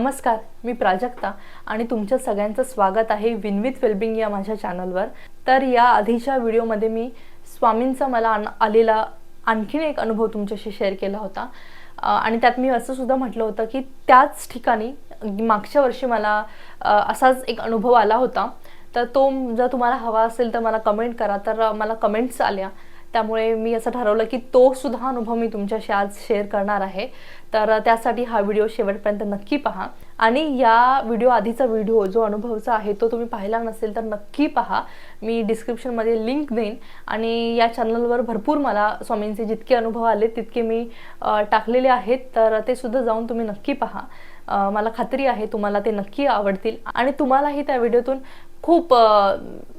नमस्कार मी प्राजक्ता आणि तुमच्या सगळ्यांचं स्वागत आहे विनविथ वेलबिंग या माझ्या चॅनलवर तर या आधीच्या व्हिडिओमध्ये मी स्वामींचा मला आण- आलेला आणखीन एक अनुभव तुमच्याशी शेअर केला होता. आणि त्यात मी असं सुद्धा म्हटलं होतं की त्याच ठिकाणी मागच्या वर्षी मला असाच एक अनुभव आला होता. तर तो जर तुम्हाला हवा असेल तर मला कमेंट करा. तर मला कमेंट्स आल्या. त्यामुळे मी असं ठरवलं की तो सुद्धा अनुभव मी तुमच्याशी आज शेअर करणार आहे. तर त्यासाठी हा व्हिडिओ शेवटपर्यंत नक्की पहा. आणि या व्हिडिओ आधीचा व्हिडिओ जो अनुभवचा आहे तो तुम्ही पाहिला नसेल तर नक्की पहा. मी डिस्क्रिप्शनमध्ये लिंक देईन. आणि या चॅनलवर भरपूर मला स्वामींचे जितके अनुभव आले तितके मी टाकलेले आहेत. तर ते सुद्धा जाऊन तुम्ही नक्की पहा. मला खात्री आहे तुम्हाला ते नक्की आवडतील. आणि तुम्हालाही त्या व्हिडिओतून खूप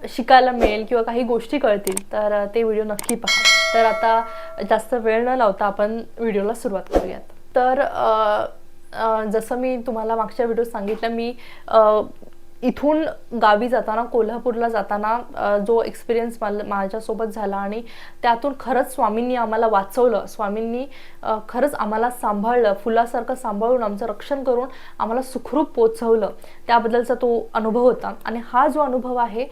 शिकायला मिळेल किंवा काही गोष्टी कळतील तर ते व्हिडिओ नक्की पहा. तर आता जास्त वेळ न लावता आपण व्हिडिओला सुरुवात करूयात. तर जसं मी तुम्हाला मागच्या व्हिडिओ सांगितलं मी इथून गावी जाताना कोल्हापूरला जाताना जो एक्सपिरियन्स मला माझ्यासोबत झाला आणि त्यातून खरंच स्वामींनी आम्हाला वाचवलं. स्वामींनी खरंच आम्हाला सांभाळलं. फुलासारखं सांभाळून आमचं रक्षण करून आम्हाला सुखरूप पोचवलं त्याबद्दलचा तो अनुभव होता. आणि हा जो अनुभव आहे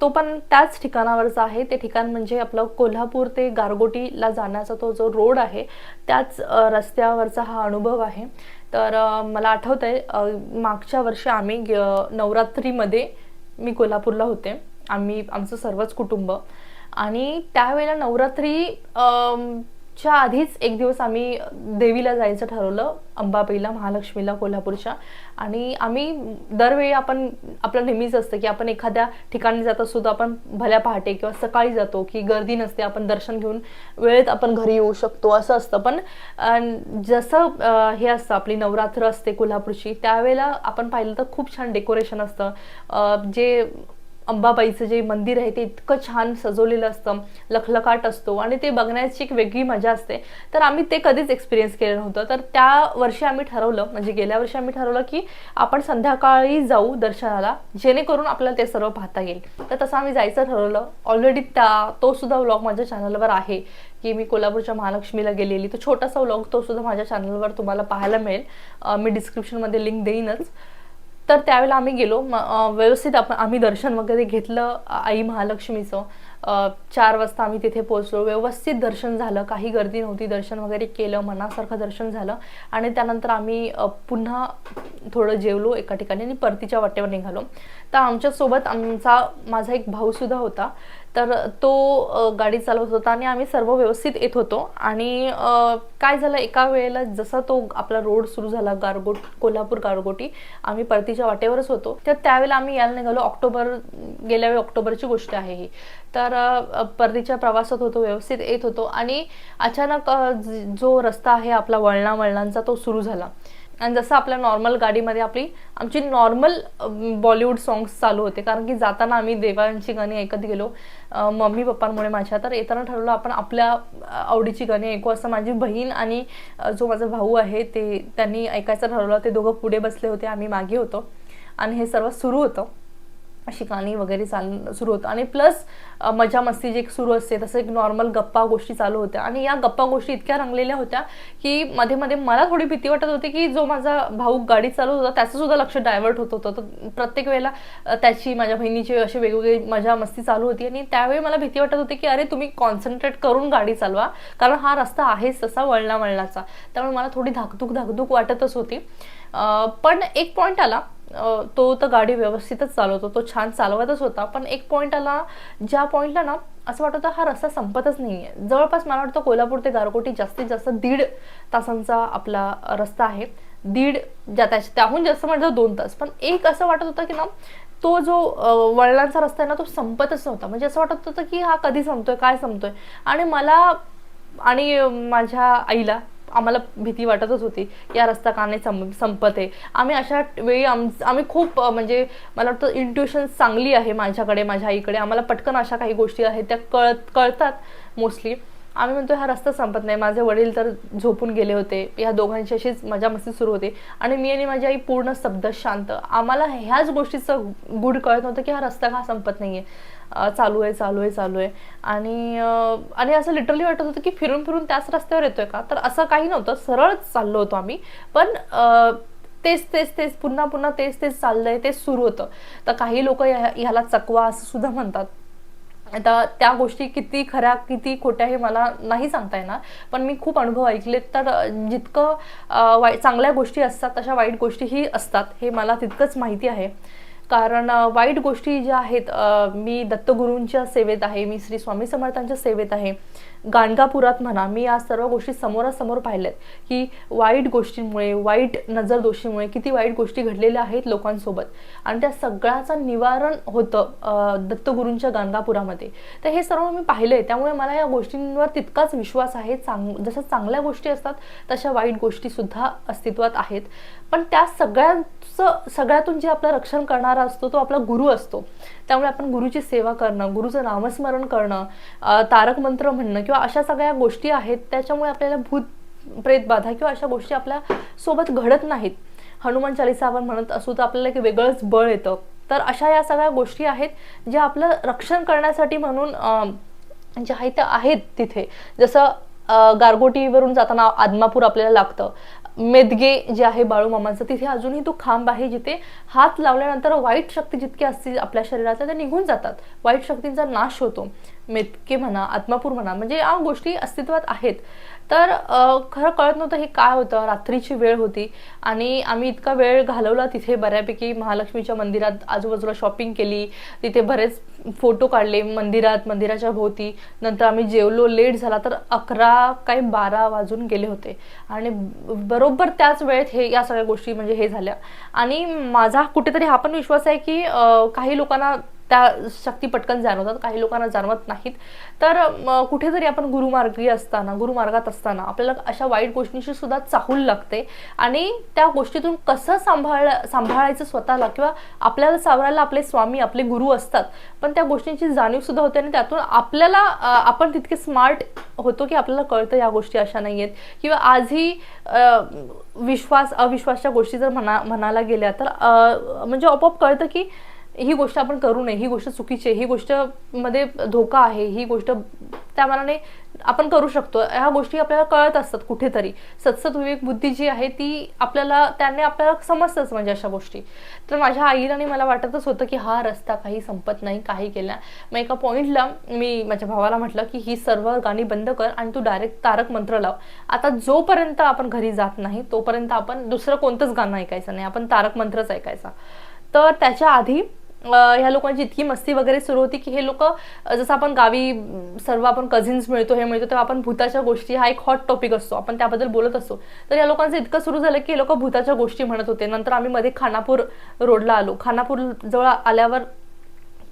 तो पण त्याच ठिकाणावरचा आहे. ते ठिकाण म्हणजे आपलं कोल्हापूर ते गारगोटीला जाण्याचा तो जो रोड आहे त्याच रस्त्यावरचा हा अनुभव आहे. तर मला आठवत आहे मागच्या वर्षी आम्ही ग- नवरात्रीमध्ये मी कोल्हापूरला होते. आम्ही आमचं सर्वच कुटुंब. आणि त्यावेळेला नवरात्री च्या आधीच एक दिवस आम्ही देवीला जायचं ठरवलं अंबाबाईला महालक्ष्मीला कोल्हापूरच्या. आणि आम्ही दरवेळी आपण आपलं नेहमीच असतं की आपण एखाद्या ठिकाणी जात असतो तर आपण भल्या पहाटे किंवा सकाळी जातो की गर्दी नसते आपण दर्शन घेऊन वेळेत आपण घरी येऊ शकतो असं असतं. पण जसं हे असतं आपली नवरात्र असते कोल्हापूरची त्यावेळेला आपण पाहिलं तर खूप छान डेकोरेशन असतं. जे अंबाबाईचं जे मंदिर आहे ते इतकं छान सजवलेलं असतं लखलखाट असतो आणि ते बघण्याची एक वेगळी मजा असते. तर आम्ही ते कधीच एक्सपिरियन्स केलं नव्हतं. तर त्या वर्षी आम्ही ठरवलं म्हणजे गेल्या वर्षी आम्ही ठरवलं की आपण संध्याकाळी जाऊ दर्शनाला जेणेकरून आपल्याला ते सर्व पाहता येईल. तर तसं आम्ही जायचं ठरवलं. ऑलरेडी त्या तो सुद्धा व्लॉग माझ्या चॅनलवर आहे की मी कोल्हापूरच्या महालक्ष्मीला गेलेली. तो छोटासा व्लॉग तो सुद्धा माझ्या चॅनलवर तुम्हाला पाहायला मिळेल. मी डिस्क्रिप्शनमध्ये लिंक देईनच. तर त्यावेळेला आम्ही गेलो. व्यवस्थित आपण आम्ही दर्शन वगैरे घेतलं आई महालक्ष्मीचं. चार वाजता आम्ही तिथे पोहोचलो. व्यवस्थित दर्शन झालं. काही गर्दी नव्हती. दर्शन वगैरे केलं. मनासारखं दर्शन झालं. आणि त्यानंतर आम्ही पुन्हा थोडं जेवलो एका ठिकाणी आणि परतीच्या वाटेवर निघालो. तर आमच्यासोबत आमचा माझा एक भाऊसुद्धा होता. तर तो गाडी चालवत होता आणि आम्ही सर्व व्यवस्थित येत होतो. आणि काय झालं एका वेळेला जसा तो आपला रोड सुरू झाला गारगोट कोल्हापूर गारगोटी आम्ही परतीच्या वाटेवरच होतो. तर त्यावेळेला आम्ही यायला निघालो. ऑक्टोबर गेल्या वेळी ऑक्टोबरची गोष्ट आहे ही. तर परतीच्या प्रवासात होतो व्यवस्थित येत होतो. आणि अचानक जो रस्ता आहे आपला वळणा वळणांचा तो सुरू झाला. आणि जसं आपल्या नॉर्मल गाडीमध्ये आपली आमची नॉर्मल बॉलिवूड सॉंग्स चालू होते. कारण की जाताना आम्ही देवांची गाणी ऐकत गेलो. मम्मी पप्पांमुळे माझ्या. तर येताना ठरवलं आपण आपल्या आवडीची गाणी ऐकू. असं माझी बहीण आणि जो माझा भाऊ आहे ते त्यांनी ऐकायचं ठरवलं. ते दोघं पुढे बसले होते आम्ही मागे होतो. आणि हे सर्व सुरू होतं. अशी गाणी वगैरे चाल सुरू होतं. आणि प्लस मजा मस्ती जे सुरू असते तसं एक नॉर्मल गप्पा गोष्टी चालू होत्या. आणि या गप्पा गोष्टी इतक्या रंगलेल्या होत्या की मध्ये मध्ये मला थोडी भीती वाटत होती की जो माझा भाऊ गाडी चालू होता त्याचं सुद्धा लक्ष डायव्हर्ट होत होतं. तर प्रत्येक वेळेला त्याची माझ्या बहिणीची अशी वेगवेगळी मजा मस्ती चालू होती. आणि त्यावेळी मला भीती वाटत होती की अरे तुम्ही कॉन्सन्ट्रेट करून गाडी चालवा कारण हा रस्ता आहेच तसा वळणा वळणाचा त्यामुळे मला थोडी धाकधूक धाकधूक वाटतच होती. पण एक पॉईंट आला तो तर गाडी व्यवस्थितच चालवतो तो छान चालवतच होता पण एक पॉईंट आला ज्या पॉईंटला ना असं वाटत होतं हा रस्ता संपतच नाही आहे जवळपास मला वाटतं कोल्हापूर ते गारकोटी जास्तीत जास्त दीड तासांचा आपला रस्ता आहे. दीड ज्या त्याच्या त्याहून जास्त म्हणजे दोन तास. पण एक असं वाटत होतं की ना तो जो वडिलांचा रस्ता आहे ना तो संपतच नव्हता. म्हणजे असं वाटत होतं की हा कधी संपतोय काय संपतोय? आणि मला आणि माझ्या आईला आम्हाला भीती वाटतच होती या रस्ता का नाही सं संपत आहे. आम्ही अशा वेळी आम आम्ही खूप म्हणजे मला वाटतं इंट्युशन चांगली आहे माझ्याकडे माझ्या आईकडे. आम्हाला पटकन अशा काही गोष्टी आहेत त्या कळत कळतात मोस्टली आम्ही म्हणतो हा रस्ता संपत नाही. माझे वडील तर झोपून गेले होते. ह्या दोघांची अशीच मजा मस्ती सुरू होते. आणि मी आणि माझी आई पूर्ण शब्द शांत. आम्हाला ह्याच गोष्टीचं गुड कळत नव्हतं की हा रस्ता का संपत नाही आहे चालू आहे चालू आहे चालू आहे. आणि आणि असं लिटरली वाटत होतं की फिरून फिरून त्याच रस्त्यावर येतोय का? तर असं काही नव्हतं. सरळ चाललो होतो आम्ही. पण तेच तेच तेच पुन्हा पुन्हा तेच तेच चाललंय तेच सुरू होतं. तर काही लोक ह्याला चकवा असं सुद्धा म्हणतात. आता त्या गोष्टी किती खऱ्या किती खोट्या हे मला नाही सांगता येणार. पण मी खूप अनुभव ऐकलेत तर जितकं वाईट चांगल्या गोष्टी असतात तशा वाईट गोष्टीही असतात हे मला तितकंच माहिती आहे. कारण वाईट गोष्टी ज्या आहेत मी दत्तगुरूंच्या सेवेत आहे मी श्री स्वामी समर्थांच्या सेवेत आहे. गाणगापुरात म्हणा मी या सर्व गोष्टी समोरासमोर पाहिल्यात की वाईट गोष्टींमुळे वाईट नजरदोषीमुळे किती वाईट गोष्टी घडलेल्या आहेत लोकांसोबत. आणि त्या सगळ्याचं निवारण होतं दत्तगुरूंच्या गाणगापुरामध्ये. तर हे सर्व मी पाहिलं आहे त्यामुळे मला या गोष्टींवर तितकाच विश्वास आहे. चांग जशा चांगल्या गोष्टी असतात तशा वाईट गोष्टीसुद्धा अस्तित्वात आहेत. पण त्या सगळ्यांचं सगळ्यातून जे आपलं रक्षण करणारा असतो तो आपला गुरु असतो. त्यामुळे आपण गुरुची सेवा करणं गुरुचं नामस्मरण करणं तारक मंत्र म्हणणं किंवा अशा सगळ्या गोष्टी आहेत त्याच्यामुळे आपल्याला भूत प्रेत बाधा किंवा अशा गोष्टी आपल्यासोबत घडत नाहीत. हनुमान चालिसा आपण म्हणत असू तर आपल्याला एक वेगळंच बळ येतं. तर अशा या सगळ्या गोष्टी आहेत ज्या आपलं रक्षण करण्यासाठी म्हणून ज्या आहेत त्या आहेत तिथे. जसं गारगोटीवरून जाताना आदमापूर आपल्याला लागतं. मेदगे जे आहे बाळू मामाचं तिथे अजूनही तो खांब आहे जिथे हात लावल्यानंतर वाईट शक्ती जितके असतील आपल्या शरीराच्या त्या निघून जातात. वाईट शक्तींचा नाश होतो. मेदके म्हणा आत्मापूर म्हणा म्हणजे या गोष्टी अस्तित्वात आहेत. तर खरं कळत नव्हतं हे काय होतं. रात्रीची वेळ होती आणि आम्ही इतका वेळ घालवला तिथे बऱ्यापैकी महालक्ष्मीच्या मंदिरात आजूबाजूला शॉपिंग केली. तिथे बरेच फोटो काढले मंदिरात मंदिराच्या भोवती. नंतर आम्ही जेवलो लेट झाला तर अकरा काही बारा वाजून गेले होते. आणि बरोबर त्याच वेळेत हे या सगळ्या गोष्टी म्हणजे हे झाल्या. आणि माझा कुठेतरी हा पण विश्वास आहे की काही लोकांना त्या शक्ती पटकन जाणवतात काही लोकांना जाणवत नाहीत. तर कुठेतरी आपण गुरुमार्गी असताना गुरुमार्गात असताना आपल्याला अशा वाईट गोष्टींशी सुद्धा चाहूल लागते. आणि त्या गोष्टीतून कसं सांभाळ सांभाळायचं स्वतःला किंवा आपल्याला सावरायला आपले स्वामी आपले गुरु असतात पण त्या गोष्टींची जाणीव सुद्धा होते आणि त्यातून आपल्याला आपण तितके स्मार्ट होतो की आपल्याला कळतं या गोष्टी अशा नाही आहेत किंवा आजही विश्वास अविश्वासच्या गोष्टी जर म्हणा म्हणायला गेल्या तर म्हणजे आपोआप कळतं की ही गोष्ट आपण करू नये ही गोष्ट चुकीची आहे ही गोष्टमध्ये धोका आहे ही गोष्ट त्या मनाने आपण करू शकतो. ह्या गोष्टी आपल्याला कळत असतात कुठेतरी. सतसत विवेक बुद्धी जी आहे ती आपल्याला त्याने आपल्याला समजतच म्हणजे अशा गोष्टी. तर माझ्या आईला आणि मला वाटतच होतं की हा रस्ता काही संपत नाही काही केला. मग एका पॉईंटला मी माझ्या भावाला म्हटलं की ही सर्व गाणी बंद कर आणि तू डायरेक्ट तारक मंत्र लाव. आता जोपर्यंत आपण घरी जात नाही तोपर्यंत आपण दुसरं कोणतंच गाणं ऐकायचं नाही. आपण तारक मंत्रच ऐकायचा. तर त्याच्या आधी ह्या लोकांची इतकी मस्ती वगैरे सुरू होती की हे लोक जसं आपण गावी सर्व आपण कझिन्स मिळतो हे मिळतो तेव्हा आपण भूताच्या गोष्टी हा एक हॉट टॉपिक असतो. आपण त्याबद्दल बोलत असतो. तर या लोकांचं इतकं सुरू झालं की हे लोक भूताच्या गोष्टी म्हणत होते. नंतर आम्ही मध्ये खानापूर रोडला आलो. खानापूर जवळ आल्यावर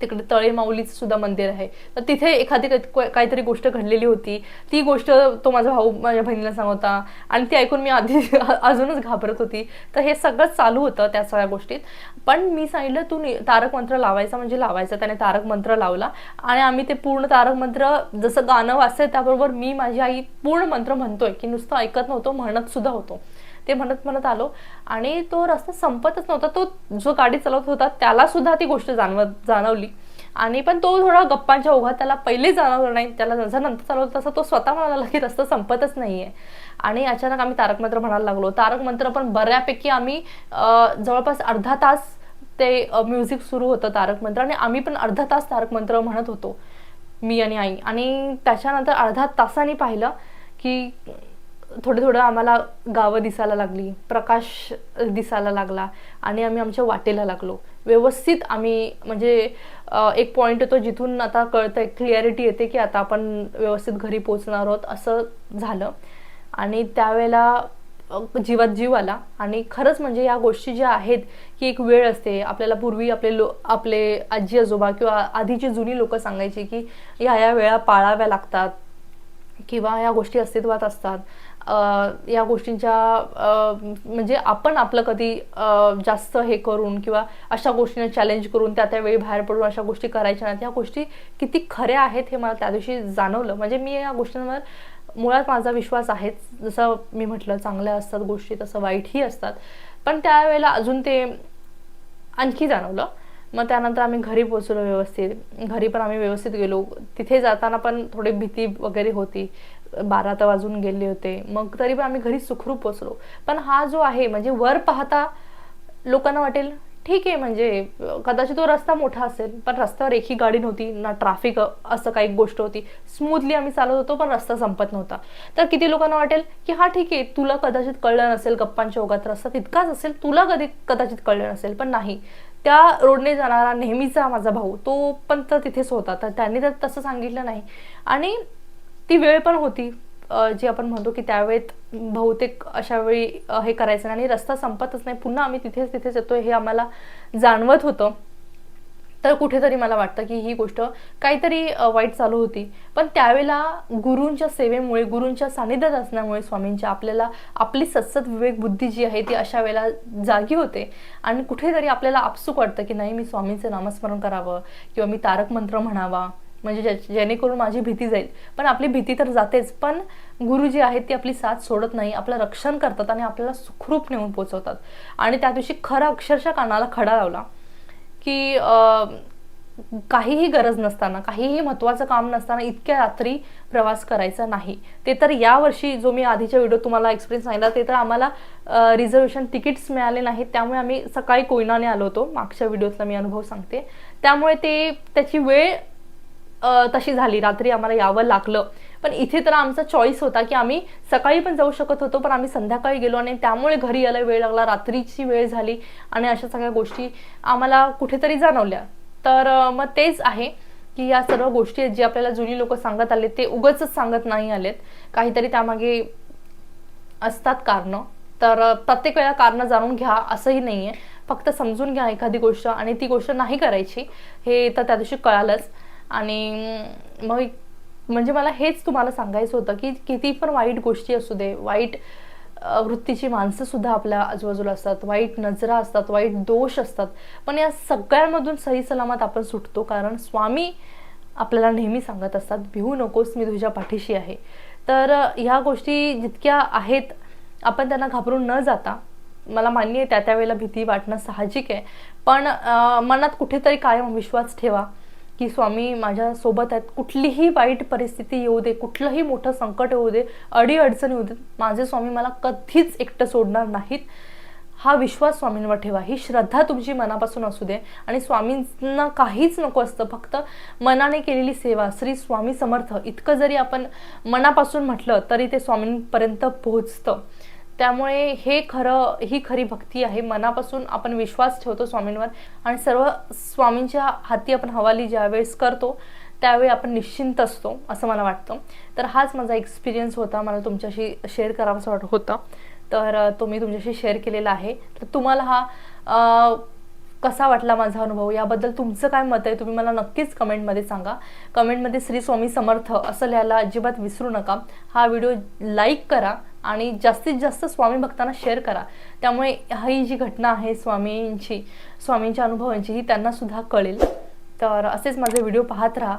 तिकडे तळे माऊलीचं सुद्धा मंदिर आहे. तर तिथे एखादी काहीतरी गोष्ट घडलेली होती. ती गोष्ट तो माझा भाऊ माझ्या बहिणीला सांगता आणि ती ऐकून मी आधी अजूनच घाबरत होती. तर हे सगळं चालू होतं त्या सगळ्या गोष्टीत. पण मी सांगितलं तू तारक मंत्र लावायचा म्हणजे लावायचा. त्याने तारक मंत्र लावला. आणि आम्ही ते पूर्ण तारक मंत्र जसं गाणं वाचतंय त्याबरोबर मी माझी आई पूर्ण मंत्र म्हणतोय. की नुसतं ऐकत नव्हतो म्हणत सुद्धा होतो. ते म्हणत म्हणत आलो. आणि तो रस्ता संपतच नव्हता. तो जो गाडी चालवत होता त्याला सुद्धा ती गोष्ट जाणवत जाणवली. आणि पण तो थोडा गप्पांच्या ओघात त्याला पहिले जाणवलं नाही. त्याला जसा नंतर चालवलं तसं तो स्वतः म्हणाला की रस्ता संपतच नाही आहे आणि अचानक आम्ही तारक मंत्र म्हणायला लागलो. तारक मंत्र पण बऱ्यापैकी आम्ही जवळपास अर्धा तास ते म्युझिक सुरू होतं तारक मंत्र. आणि आम्ही पण अर्धा तास तारक मंत्र म्हणत होतो मी आणि आई. आणि त्याच्यानंतर अर्धा तासाने पाहिलं की थोडं थोडं आम्हाला गावं दिसायला लागली प्रकाश दिसायला लागला आणि आम्ही आमच्या वाटेला लागलो. व्यवस्थित आम्ही म्हणजे एक पॉईंट येतो जिथून आता कळतं क्लिअरिटी येते की आता आपण व्यवस्थित घरी पोचणार आहोत असं झालं. आणि त्यावेळेला जीवात जीव आला. आणि खरंच म्हणजे या गोष्टी ज्या आहेत की एक वेळ असते. आपल्याला पूर्वी आपले लो आपले आजी आजोबा किंवा आधीची जुनी लोक सांगायची की या या वेळा पाळाव्या लागतात किंवा या गोष्टी अस्तित्वात असतात. या गोष्टींच्या म्हणजे आपण आपलं कधी जास्त हे करून किंवा अशा गोष्टींना चॅलेंज करून त्या त्यावेळी बाहेर पडून अशा गोष्टी करायच्या नाहीत. ह्या गोष्टी किती खऱ्या आहेत हे मला त्या दिवशी जाणवलं. म्हणजे मी या गोष्टींवर मुळात माझा विश्वास आहेच. जसं मी म्हटलं चांगल्या असतात गोष्टी तसं वाईटही असतात. पण त्यावेळेला अजून ते आणखी जाणवलं. मग त्यानंतर आम्ही घरी पोचलो व्यवस्थित. घरी पण आम्ही व्यवस्थित गेलो. तिथे जाताना पण थोडी भीती वगैरे होती. बारा तर वाजून गेले होते. मग तरी पण आम्ही घरी सुखरूप पोचलो पण हा जो आहे म्हणजे वर पाहता लोकांना वाटेल ठीक आहे म्हणजे कदाचित तो रस्ता मोठा असेल पण रस्त्यावर एकही गाडी नव्हती ना ट्रॅफिक असं काही गोष्ट होती. स्मूथली आम्ही चालत होतो पण रस्ता संपत नव्हता. तर किती लोकांना वाटेल की हा ठीक आहे तुला कदाचित कळलं नसेल गप्पांच्या ओघात रस्ता तितकाच असेल तुला कधी कदाचित कळलं नसेल पण नाही. त्या रोडने जाणारा नेहमीचा माझा भाऊ तो पण तर तिथेच होता तर त्यांनी तर तसं सांगितलं नाही. आणि ती वेळ पण होती जी आपण म्हणतो की त्यावेळेत बहुतेक अशा वेळी हे करायचं आणि रस्ता संपतच नाही. पुन्हा आम्ही तिथेच तिथेच येतो हे आम्हाला जाणवत होतं. तर कुठेतरी मला वाटतं की ही गोष्ट काहीतरी वाईट चालू होती. पण त्यावेळेला गुरूंच्या सेवेमुळे गुरूंच्या सानिध्यात असल्यामुळे स्वामींच्या आपल्याला आपली सत्सत विवेक बुद्धी जी आहे ती अशा वेळेला जागी होते. आणि कुठेतरी आपल्याला आपसूक वाटतं की नाही मी स्वामींचं नामस्मरण करावं किंवा मी तारक मंत्र म्हणावा. म्हणजे ज्या- जेणेकरून माझी भीती जाईल. पण आपली भीती तर जातेच पण गुरु जी आहेत ती आपली साथ सोडत नाही आपलं रक्षण करतात आणि आपल्याला सुखरूप नेऊन पोचवतात. आणि त्या दिवशी खरं अक्षरशः कानाला खडा लावला की काहीही गरज नसताना काहीही महत्त्वाचं काम नसताना इतक्या रात्री प्रवास करायचा नाही. ते तर यावर्षी जो मी आधीच्या व्हिडिओ तुम्हाला एक्सपिरियन्स सांगितला ते तर आम्हाला रिझर्वेशन तिकीट्स मिळाले नाहीत. त्यामुळे आम्ही सकाळी कोयनाने आलो होतो. मागच्या व्हिडिओतला मी अनुभव सांगते. त्यामुळे ते त्याची वेळ तशी झाली. रात्री आम्हाला यावं लागलं. पण इथे तर आमचा चॉईस होता की आम्ही सकाळी पण जाऊ शकत होतो पण आम्ही संध्याकाळी गेलो आणि त्यामुळे घरी यायला वेळ लागला. रात्रीची वेळ झाली आणि अशा सगळ्या गोष्टी आम्हाला कुठेतरी जाणवल्या. तर मग तेच आहे की या सर्व गोष्टी आहेत जे आपल्याला जुनी लोक सांगत आले ते उगच सांगत नाही आलेत. काहीतरी त्यामागे असतात कारणं. तर प्रत्येक वेळा कारणं जाणून घ्या असंही नाही आहे फक्त समजून घ्या एखादी गोष्ट आणि ती गोष्ट नाही करायची हे तर त्या दिवशी कळालंच. आणि मग म्हणजे मला हेच तुम्हाला सांगायचं होतं की किती पण वाईट गोष्टी असू दे वाईट वृत्तीची माणसंसुद्धा आपल्या आजूबाजूला असतात वाईट नजरा असतात वाईट दोष असतात. पण या सगळ्यांमधून सही सलामत आपण सुटतो कारण स्वामी आपल्याला नेहमी सांगत असतात भिवू नकोस मी तुझ्या पाठीशी आहे. तर ह्या गोष्टी जितक्या आहेत आपण त्यांना घाबरून न जाता मला मान्य आहे त्या त्यावेळेला भीती वाटणं साहजिक आहे. पण मनात कुठेतरी कायम विश्वास ठेवा. की स्वामी माझ्यासोबत आहेत. कुठलीही वाईट परिस्थिती येऊ दे कुठलंही मोठं संकट येऊ दे अडी अडचण येऊ दे माझे स्वामी मला कधीच एकटं सोडणार नाहीत. हा विश्वास स्वामींवर ठेवा. ही श्रद्धा तुमची मनापासून असू दे. आणि स्वामींना काहीच नको असतं. फक्त मनाने केलेली सेवा श्री स्वामी समर्थ. इतकं जरी आपण मनापासून म्हटलं तरी ते स्वामींपर्यंत पोहोचतं. त्यामुळे हे खरं ही खरी भक्ती आहे. मनापासून आपण विश्वास ठेवतो स्वामींवर आणि सर्व स्वामींच्या हाती आपण हवाली ज्यावेळेस करतो त्यावेळी आपण निश्चिंत असतो असं मला वाटतं. तर हाच माझा एक्सपिरियन्स होता. मला तुमच्याशी शेअर करावासा वाटत होता. तर तो मी तुमच्याशी शेअर केलेला आहे. तर तुम्हाला हा कसा वाटला माझा अनुभव? याबद्दल तुमचं काय मत आहे? तुम्ही मला नक्कीच कमेंटमध्ये सांगा. कमेंटमध्ये श्री स्वामी समर्थ असं लिहायला अजिबात विसरू नका. हा व्हिडिओ लाईक करा आणि जास्तीत जास्त स्वामी भक्तांना शेअर करा. त्यामुळे ही जी घटना आहे स्वामींची स्वामींच्या अनुभवांची ही त्यांनासुद्धा कळेल. तर असेच माझे व्हिडिओ पाहत राहा.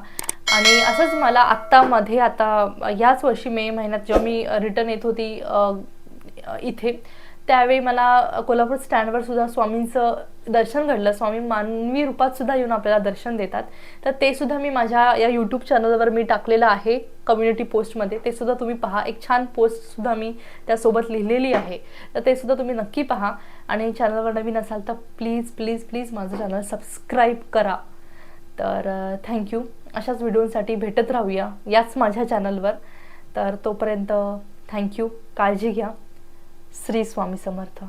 आणि असंच मला आत्तामध्ये आता याच वर्षी मे महिन्यात जेव्हा मी रिटर्न येत होती इथे त्यावेळी मला कोल्हापूर स्टँडवर सुद्धा स्वामींचं दर्शन घडलं. स्वामी मानवी रूपात सुद्धा येऊन आपल्याला दर्शन देतात. तर ते सुद्धा मी माझ्या या यूट्यूब चॅनलवर मी टाकलेलं आहे कम्युनिटी पोस्टमध्ये ते सुद्धा तुम्ही पहा. एक छान पोस्ट सुद्धा मी त्यासोबत लिहिलेली आहे. तर ते सुद्धा तुम्ही नक्की पहा. आणि चॅनलवर नवीन असाल तर प्लीज प्लीज प्लीज माझं चॅनल सबस्क्राईब करा. तर थँक्यू अशाच व्हिडिओसाठी भेटत राहूया याच माझ्या चॅनलवर तर तोपर्यंत थँक्यू काळजी घ्या. श्री स्वामी समर्थ.